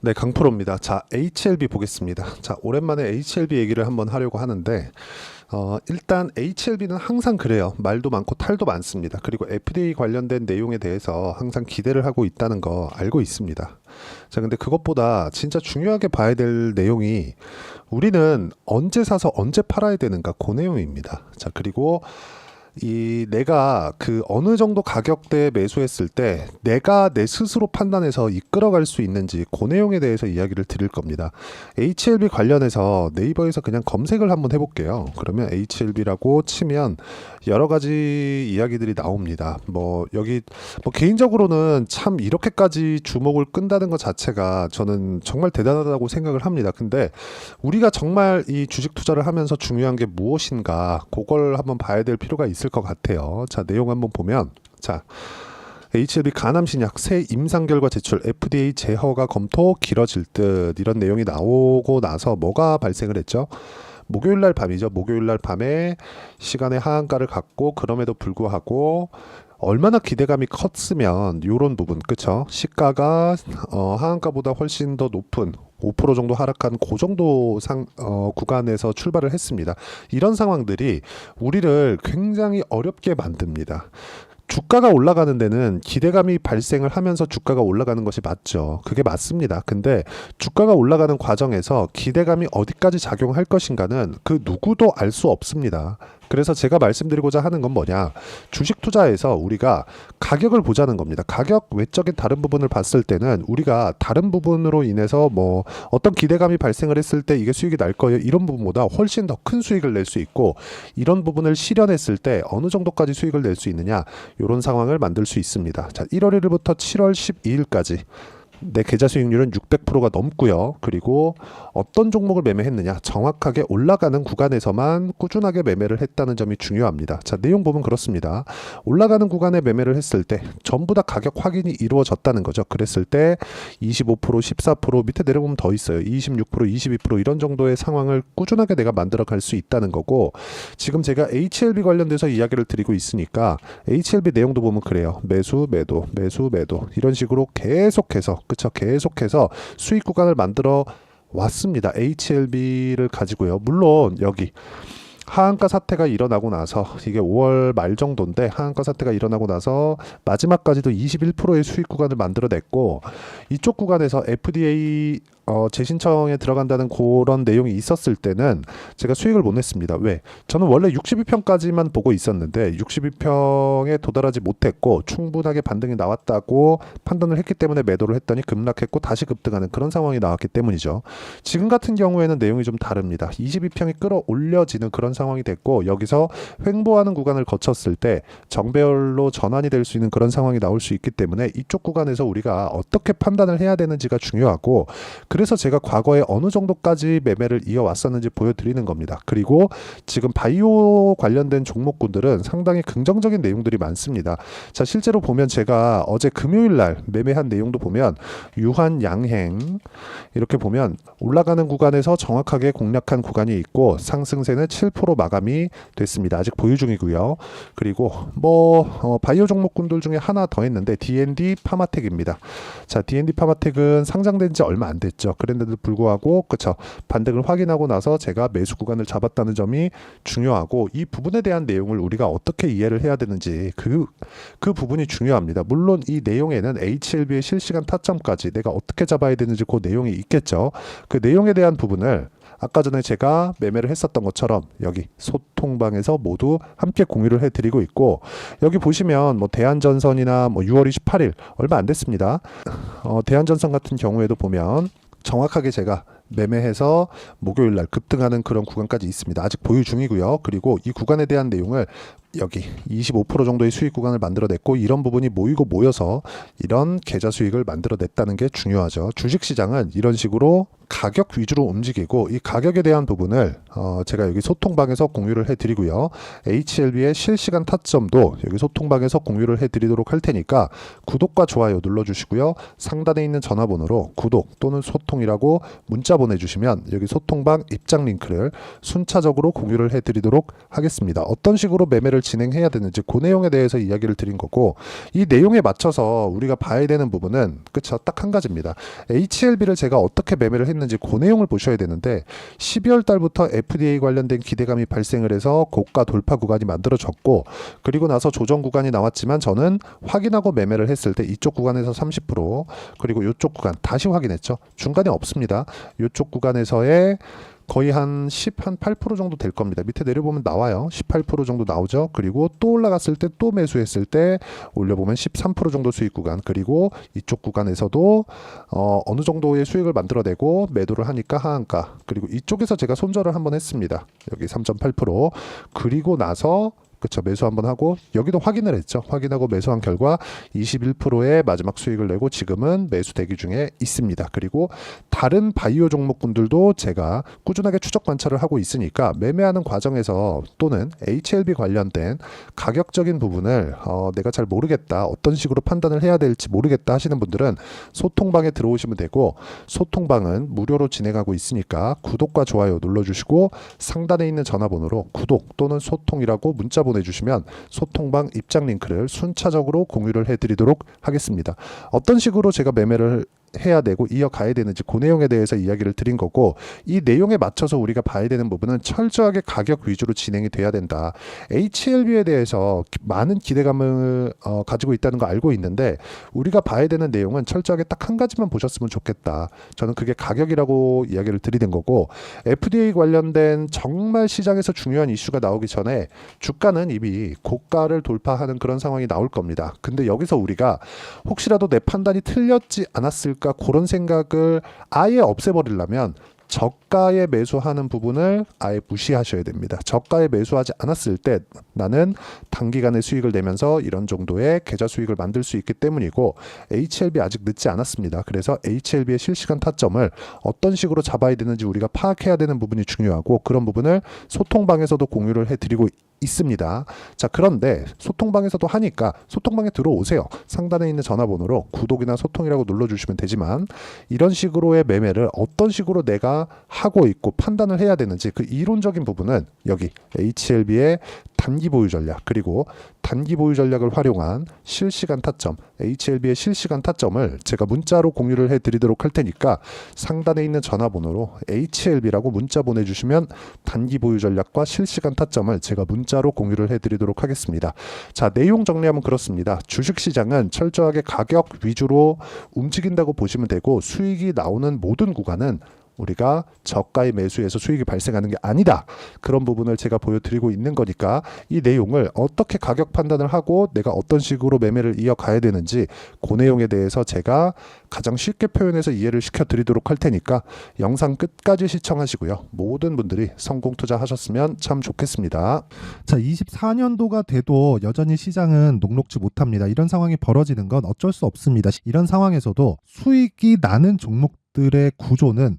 네, 강프로입니다. 자, HLB 보겠습니다. 자, 오랜만에 HLB 얘기를 한번 하려고 하는데, 어, 일단 HLB는 항상 그래요. 말도 많고 탈도 많습니다. 그리고 FDA 관련된 내용에 대해서 항상 기대를 하고 있다는 거 알고 있습니다. 자, 근데 그것보다 진짜 중요하게 봐야 될 내용이 우리는 언제 사서 언제 팔아야 되는가 그 내용입니다. 자, 그리고 이 내가 그 어느 정도 가격대에 매수했을 때 내가 내 스스로 판단해서 이끌어갈 수 있는지 그 내용에 대해서 이야기를 드릴 겁니다. HLB 관련해서 네이버에서 그냥 검색을 한번 해볼게요. 그러면 HLB라고 치면 여러 가지 이야기들이 나옵니다. 뭐 여기 뭐 개인적으로는 참 이렇게까지 주목을 끈다는 것 자체가 저는 정말 대단하다고 생각을 합니다. 근데 우리가 정말 이 주식 투자를 하면서 중요한 게 무엇인가 그걸 한번 봐야 될 필요가 있을 것 같아요. 자 내용 한번 보면 자 HLB 간암신약 새 임상 결과 제출 FDA 재허가 검토 길어질 듯 이런 내용이 나오고 나서 뭐가 발생을 했죠? 목요일 날 밤이죠. 목요일 날 밤에 시간에 하한가를 갖고 그럼에도 불구하고 얼마나 기대감이 컸으면 요런 부분 그쵸 시가가 어, 하한가보다 훨씬 더 높은 5% 정도 하락한 그 정도 상 어, 구간에서 출발을 했습니다. 이런 상황들이 우리를 굉장히 어렵게 만듭니다. 주가가 올라가는 데는 기대감이 발생을 하면서 주가가 올라가는 것이 맞죠. 그게 맞습니다. 근데 주가가 올라가는 과정에서 기대감이 어디까지 작용할 것인가는 그 누구도 알 수 없습니다. 그래서 제가 말씀드리고자 하는 건 뭐냐. 주식 투자에서 우리가 가격을 보자는 겁니다. 가격 외적인 다른 부분을 봤을 때는 우리가 다른 부분으로 인해서 뭐 어떤 기대감이 발생을 했을 때 이게 수익이 날 거예요. 이런 부분보다 훨씬 더 큰 수익을 낼 수 있고 이런 부분을 실현했을 때 어느 정도까지 수익을 낼 수 있느냐. 이런 상황을 만들 수 있습니다. 자, 1월 1일부터 7월 12일까지 내 계좌 수익률은 600%가 넘고요. 그리고 어떤 종목을 매매했느냐 정확하게 올라가는 구간에서만 꾸준하게 매매를 했다는 점이 중요합니다. 자 내용 보면 그렇습니다. 올라가는 구간에 매매를 했을 때 전부 다 가격 확인이 이루어졌다는 거죠. 그랬을 때 25% 14% 밑에 내려보면 더 있어요. 26% 22% 이런 정도의 상황을 꾸준하게 내가 만들어 갈 수 있다는 거고 지금 제가 HLB 관련돼서 이야기를 드리고 있으니까 HLB 내용도 보면 그래요. 매수 매도 매수 매도 이런 식으로 계속해서 그쵸 계속해서 수익 구간을 만들어 왔습니다. HLB를 가지고요. 물론 여기 하한가 사태가 일어나고 나서 이게 5월 말 정도인데 하한가 사태가 일어나고 나서 마지막까지도 21%의 수익 구간을 만들어냈고 이쪽 구간에서 FDA 어, 재신청에 들어간다는 그런 내용이 있었을 때는 제가 수익을 못 냈습니다. 왜? 저는 원래 62평까지만 보고 있었는데 62평에 도달하지 못했고 충분하게 반등이 나왔다고 판단을 했기 때문에 매도를 했더니 급락했고 다시 급등하는 그런 상황이 나왔기 때문이죠. 지금 같은 경우에는 내용이 좀 다릅니다. 22평이 끌어올려지는 그런 상황이 됐고 여기서 횡보하는 구간을 거쳤을 때 정배열로 전환이 될 수 있는 그런 상황이 나올 수 있기 때문에 이쪽 구간에서 우리가 어떻게 판단을 해야 되는지가 중요하고 그 래서 제가 과거에 어느 정도까지 매매를 이어왔었는지 보여드리는 겁니다. 그리고 지금 바이오 관련된 종목군들은 상당히 긍정적인 내용들이 많습니다. 자, 실제로 보면 제가 어제 금요일 날 매매한 내용도 보면 유한 양행 이렇게 보면 올라가는 구간에서 정확하게 공략한 구간이 있고 상승세는 7% 마감이 됐습니다. 아직 보유 중이고요. 그리고 뭐 어, 바이오 종목군들 중에 하나 더 했는데 D&D 파마텍입니다. 자, D&D 파마텍은 상장된 지 얼마 안 됐죠. 그런데도 불구하고 그쵸 반등을 확인하고 나서 제가 매수 구간을 잡았다는 점이 중요하고 이 부분에 대한 내용을 우리가 어떻게 이해를 해야 되는지 그그 부분이 중요합니다. 물론 이 내용에는 HLB의 실시간 타점까지 내가 어떻게 잡아야 되는지 그 내용이 있겠죠. 그 내용에 대한 부분을 아까 전에 제가 매매를 했었던 것처럼 여기 소통방에서 모두 함께 공유를 해드리고 있고 여기 보시면 뭐 대한전선이나 뭐 6월 28일 얼마 안 됐습니다. 어, 대한전선 같은 경우에도 보면 정확하게 제가 매매해서 목요일 날 급등하는 그런 구간까지 있습니다. 아직 보유 중이고요. 그리고 이 구간에 대한 내용을 여기 25% 정도의 수익 구간을 만들어냈고 이런 부분이 모이고 모여서 이런 계좌 수익을 만들어냈다는 게 중요하죠. 주식 시장은 이런 식으로 가격 위주로 움직이고 이 가격에 대한 부분을 어 제가 여기 소통방에서 공유를 해드리고요. HLB의 실시간 타점도 여기 소통방에서 공유를 해드리도록 할 테니까 구독과 좋아요 눌러주시고요. 상단에 있는 전화번호로 구독 또는 소통이라고 문자 보내주시면 여기 소통방 입장 링크를 순차적으로 공유를 해드리도록 하겠습니다. 어떤 식으로 매매를 진행해야 되는지 그 내용에 대해서 이야기를 드린 거고 이 내용에 맞춰서 우리가 봐야 되는 부분은 그쵸 딱 한 가지입니다. HLB를 제가 어떻게 매매를 했는지 그 내용을 보셔야 되는데 12월 달부터 FDA 관련된 기대감이 발생을 해서 고가 돌파 구간이 만들어졌고 그리고 나서 조정 구간이 나왔지만 저는 확인하고 매매를 했을 때 이쪽 구간에서 30% 그리고 이쪽 구간 다시 확인했죠. 중간에 없습니다. 이쪽 구간에서의 거의 한 10, 한 8% 정도 될 겁니다. 밑에 내려보면 나와요. 18% 정도 나오죠. 그리고 또 올라갔을 때 또 매수했을 때 올려보면 13% 정도 수익 구간 그리고 이쪽 구간에서도 어, 어느 정도의 수익을 만들어내고 매도를 하니까 하한가 그리고 이쪽에서 제가 손절을 한번 했습니다. 여기 3.8% 그리고 나서 그쵸. 매수 한번 하고 여기도 확인을 했죠. 확인하고 매수한 결과 21%의 마지막 수익을 내고 지금은 매수 대기 중에 있습니다. 그리고 다른 바이오 종목군들도 제가 꾸준하게 추적 관찰을 하고 있으니까 매매하는 과정에서 또는 HLB 관련된 가격적인 부분을 어, 내가 잘 모르겠다 어떤 식으로 판단을 해야 될지 모르겠다 하시는 분들은 소통방에 들어오시면 되고 소통방은 무료로 진행하고 있으니까 구독과 좋아요 눌러 주시고 상단에 있는 전화번호로 구독 또는 소통이라고 문자 보내주시면 소통방 입장 링크를 순차적으로 공유를 해드리도록 하겠습니다. 어떤 식으로 제가 매매를 해야 되고 이어가야 되는지 그 내용에 대해서 이야기를 드린 거고 이 내용에 맞춰서 우리가 봐야 되는 부분은 철저하게 가격 위주로 진행이 돼야 된다. HLB에 대해서 기- 많은 기대감을 어, 가지고 있다는 거 알고 있는데 우리가 봐야 되는 내용은 철저하게 딱 한 가지만 보셨으면 좋겠다. 저는 그게 가격이라고 이야기를 드리는 거고 FDA 관련된 정말 시장에서 중요한 이슈가 나오기 전에 주가는 이미 고가를 돌파하는 그런 상황이 나올 겁니다. 근데 여기서 우리가 혹시라도 내 판단이 틀렸지 않았을까 그런 생각을 아예 없애버리려면 저가에 매수하는 부분을 아예 무시하셔야 됩니다. 저가에 매수하지 않았을 때 나는 단기간에 수익을 내면서 이런 정도의 계좌 수익을 만들 수 있기 때문이고 HLB 아직 늦지 않았습니다. 그래서 HLB의 실시간 타점을 어떤 식으로 잡아야 되는지 우리가 파악해야 되는 부분이 중요하고 그런 부분을 소통방에서도 공유를 해드리고 있습니다. 자, 그런데 소통방에서도 하니까 소통방에 들어오세요. 상단에 있는 전화번호로 구독이나 소통이라고 눌러주시면 되지만 이런 식으로의 매매를 어떤 식으로 내가 하고 있고 판단을 해야 되는지 그 이론적인 부분은 여기 HLB의 단기 보유 전략 그리고 단기 보유 전략을 활용한 실시간 타점 HLB의 실시간 타점을 제가 문자로 공유를 해드리도록 할 테니까 상단에 있는 전화번호로 HLB라고 문자 보내주시면 단기 보유 전략과 실시간 타점을 제가 문자로 공유를 해드리도록 하겠습니다. 자 내용 정리하면 그렇습니다. 주식시장은 철저하게 가격 위주로 움직인다고 보시면 되고 수익이 나오는 모든 구간은 우리가 저가의 매수에서 수익이 발생하는 게 아니다. 그런 부분을 제가 보여드리고 있는 거니까 이 내용을 어떻게 가격 판단을 하고 내가 어떤 식으로 매매를 이어가야 되는지 그 내용에 대해서 제가 가장 쉽게 표현해서 이해를 시켜드리도록 할 테니까 영상 끝까지 시청하시고요. 모든 분들이 성공 투자하셨으면 참 좋겠습니다. 자, 24년도가 돼도 여전히 시장은 녹록지 못합니다. 이런 상황이 벌어지는 건 어쩔 수 없습니다. 이런 상황에서도 수익이 나는 종목들의 구조는